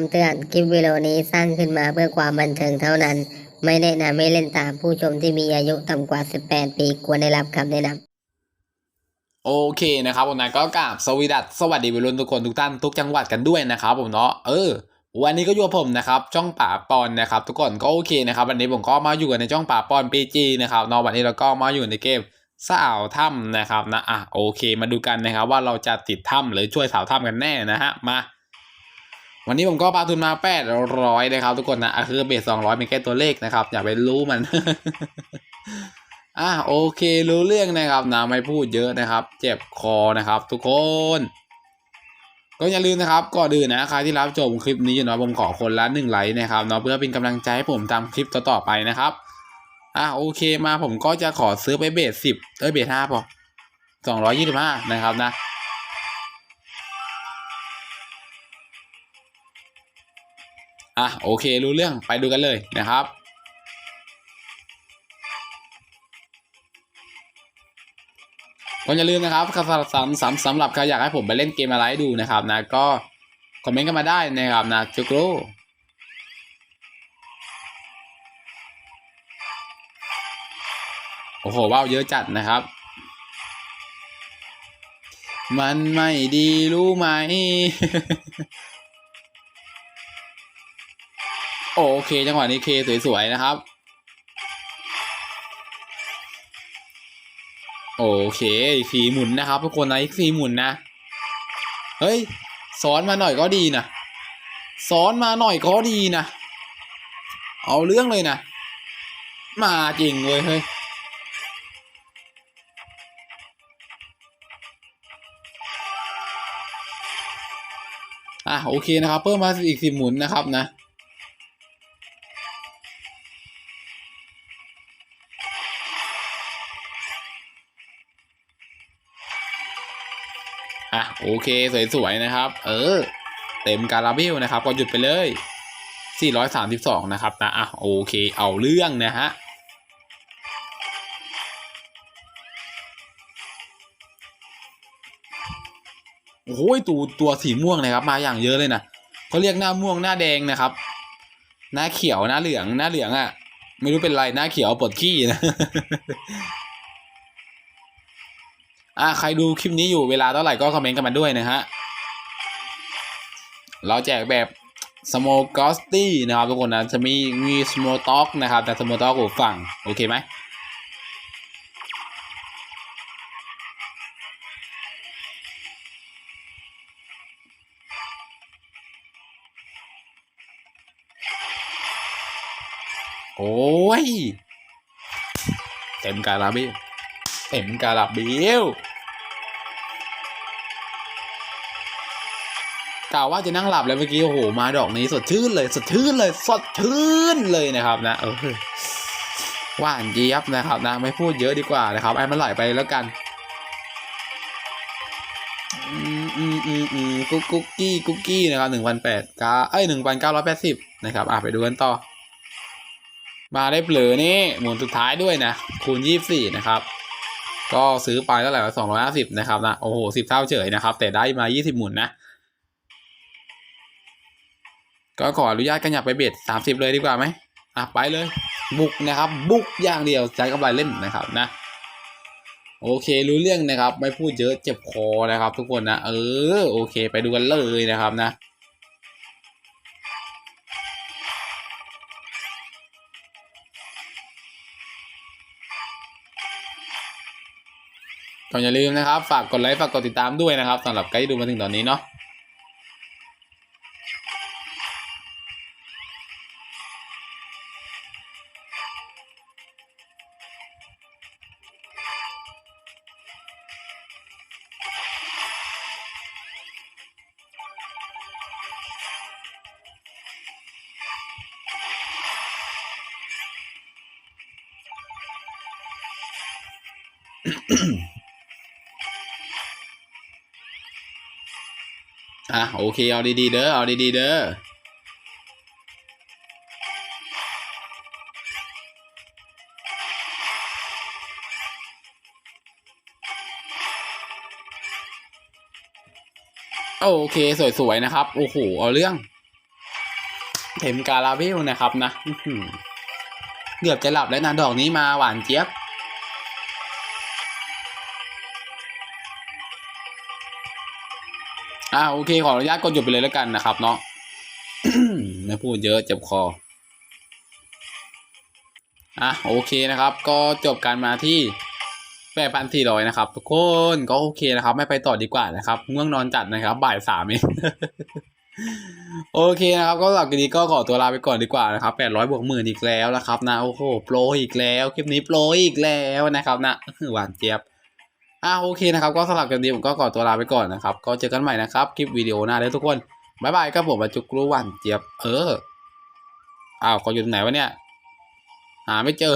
คำเตือน คลิปวิดีโอนี้สร้างขึ้นมาเพื่อความบันเทิงเท่านั้น ไม่แนะนำให้เล่นตามผู้ชมที่มีอายุต่ำกว่า 18 ปีควรได้รับคำแนะนำโอเคนะครับผมนะก็กราบสวีดัสสวัสดีวัยรุ่นทุกคนทุกท่านทุกจังหวัดกันด้วยนะครับผมเนาะเออ วันนี้ก็อยู่กับผมนะครับช่องป่าปอนนะครับทุกคนก็โอเคนะครับวันนี้ผมก็มาอยู่กันในช่องป่าปอนปีจีนะครับเนาะวันนี้เราก็มาอยู่ในเกมสาวถ้ำนะครับนะอะโอเค มาดูกันนะครับว่าเราจะติดถ้ำหรือช่วยสาวถ้ำกันแน่นะฮะมา วันนี้ผมก็ปาทุนมาแปดร้อยนะครับ ทุกคนนะคือเบสสองร้อยเป็นแค่ตัวเลขนะครับ อย่าไปรู้มัน อะโอเครู้เรื่องนะครับนะไม่พูดเยอะนะครับ เจ็บคอนะครับ ทุกคน ก็อย่าลืมนะครับก่อนอื่นนะใครที่รับชมคลิปนี้อยู่เนาะผมขอคนละหนึ่งไลค์นะครับเนาะเพื่อเป็นกำลังใจให้ผมทำคลิปต่อๆไปนะครับอะโอเคมาผมก็จะขอซื้อไปเบสสิบเอ้ยเบสห้าพอสองร้อยยี่สิบห้านะครับนะ อะโอเครู้เรื่องไปดูกันเลยนะครับก็อย่าลืมนะครับสำหรับสำสำหรับใครอยากให้ผมไปเล่นเกมอะไรให้ดูนะครับนะก็คอมเมนต์กันมาได้นะครับนะจุกรูโอ้โหว้าวเยอะจัดนะครับ มันไม่ดีรู้ไหม โอเค จังหวะนี้เคสวยๆนะครับ โอเคสีหมุนนะครับทุกคนนะอีกสีหมุนนะ เฮ้ยซ้อนมาหน่อยก็ดีนะซ้อนมาหน่อยก็ดีนะ เอาเรื่องเลยนะ มาจริงเลยเฮ้ยอะโอเคนะครับ เพิ่มมาอีกสิบหมุนนะครับนะ อะโอเคสวยๆนะครับ เออ เต็มการาเบลนะครับ ก็หยุดไปเลย 432 นะครับนะอะโอเคเอาเรื่องนะฮะโอ้โหตัวตัวสีม่วงนะครับ มาอย่างเยอะเลยนะเขาเรียกหน้าม่วงหน้าแดงนะครับ หน้าเขียวหน้าเหลืองหน้าเหลืองอะ่ะ ไม่รู้เป็นไรหน้าเขียวปวดขี้นะ อะใครดูคลิปนี้อยู่เวลาเท่าไหร่ก็คอมเมนต์กันมาด้วยนะฮะ เราแจกแบบ small g h o s t y นะครับทุกคนนะจะมีมี small talk นะครับแต่ small talk หูฝั่งโอเคไหมโอ้ย เต็มการาเบลเต็มการาเบล กล่าวว่าจะนั่งหลับแล้วเมื่อกี้โอ้โหมาดอกนี้สดชื่นเลยสดชื่นเลยสดชื่นเลยนะครับนะเออหวานเจี๊ยบนะครับนะไม่พูดเยอะดีกว่านะครับไอ้มันไหลไปแล้วกันอืมอืมอืมกุ๊กกุ๊กกี้กุ๊กกี้นะครับหนึ่งพันแปดเก้าเอ้ยหนึ่งพันเก้าร้อยแปดสิบนะครับอะไปดูกันต่อ มาได้เผลอนี่หมุนสุดท้ายด้วยนะคูณยี่สี่นะครับ ก็ซื้อไปเท่าไหร่สองร้อยห้าสิบนะครับนะโอ้โหสิบเท่าเฉยนะครับ แต่ได้มายี่สิบหมุนนะ ก็ขออนุญาตกันอยากไปเบ็ดสามสิบเลยดีกว่าไหมอะไปเลย บุกนะครับ บุกอย่างเดียวใช้กำไรเล่นนะครับนะ โอเครู้เรื่องนะครับ ไม่พูดเยอะเจ็บคอนะครับ ทุกคนนะเออโอเค ไปดูกันเลยนะครับนะก็อย่าลืมนะครับ ฝากกดไลค์ ฝากกดติดตามด้วยนะครับสำหรับใครที่ดูมาถึงตอนนี้เนาะ อะโอเค เอาดีๆเด้อเอาดีๆเด้อโอเค สวย ๆ นะครับ โอ้โห เอาเรื่องเต็มการาเบลนะครับนะเกือบจะหลับแล้วนะดอกนี้มาหวานเจี๊ยบ อ่าโอเคขออนุญาตกดหยุดไปเลยแล้วกันนะครับ เนาะไม่พูดเยอะเจ็บคออะโอเคนะครับ ก็จบการมาที่แปดพันสี่ร้อยนะครับ ทุกคนก็โอเคนะครับ ไม่ไปต่อดีกว่านะครับง่วงนอนจัดนะครับ บ่ายสามเองโอเคนะครับ ก็สำหรับคลิปนี้ก็ขอตัวลาไปก่อนดีกว่านะครับแปดร้อยบวกหมื่นอีกแล้วนะครับนะโอ้โหโปรอีกแล้ว คลิปนี้โปรอีกแล้วนะครับนะหวานเจี๊ยบ อ่าโอเคนะครับ ก็สำหรับคลิปนี้ผมก็ขอตัวลาไปก่อนนะครับ ก็เจอกันใหม่นะครับ คลิปวิดีโอหน้าเลยทุกคนบ๊ายบายครับผมมาจุกรู้วันเจี๊ยบเอออ้าวขาอยู่ไหนวะเนี่ย หาไม่เจอ